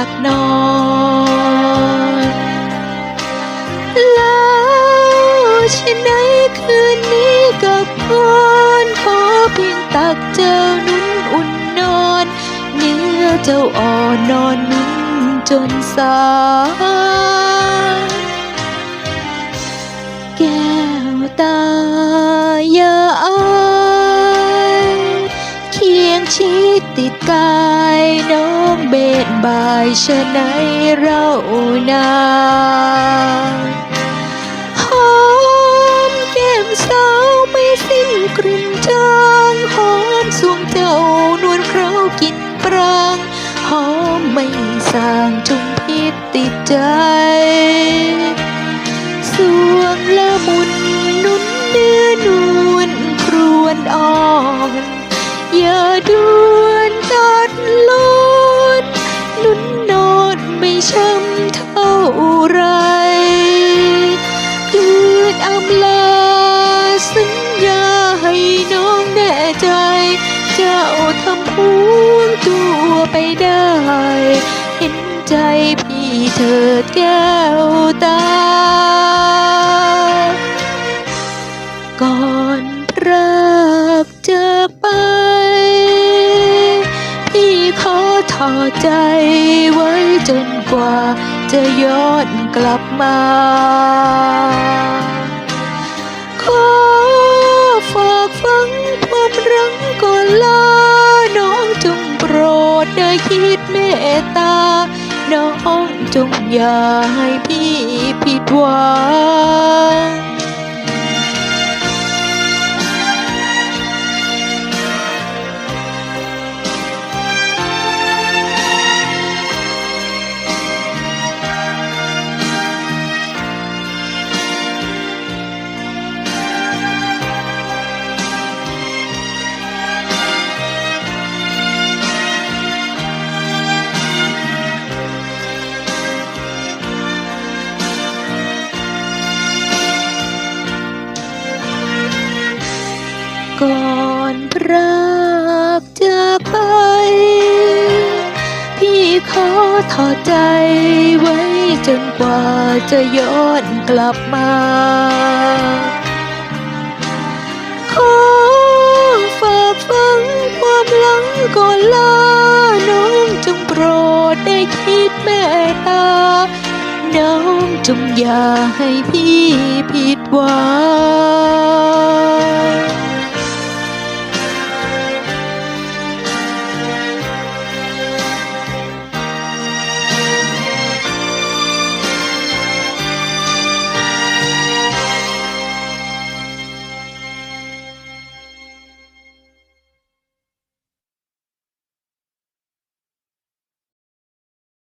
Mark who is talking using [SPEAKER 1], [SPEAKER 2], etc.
[SPEAKER 1] ากนอนแล้วฉันหนคืนนี้กับพนขอเพียงตักเจ้านุ่นอุ่นนอนเนื้อเจ้าอ่อนนอนนุ่มจนสาแก้วตายา ติดกายน้องเบนบายชะไหนเรานาหอมแก้มสาวไม่สิ้นกลิ่นจางหอมสวงเจ้านวลเคราวกินปรางหอมไม่สร้างจุงพิษติดใจสวงละมุนนุ่นเนื้อนวลครวนอ่อนอย่าด่ ไรคืนอำลาสัญญาให้น้องแน่ใจ เจ้าทำพูนตัวไปได้ เห็นใจพี่เถิดแก้ จนกว่าจะย้อนกลับมา ขอฝากฟังความรังก่อนลา น้องจงโปรดได้คิดเมตตา น้องจงอย่าให้พี่ผิดหวัง รากจากไป พี่ขอถอดใจไว้จนกว่าจะย้อนกลับมา ขอฝากฟังความหลังก่อนลาน้องจงโปรดได้คิดเมตตา น้องจงอย่าให้พี่ผิดหวัง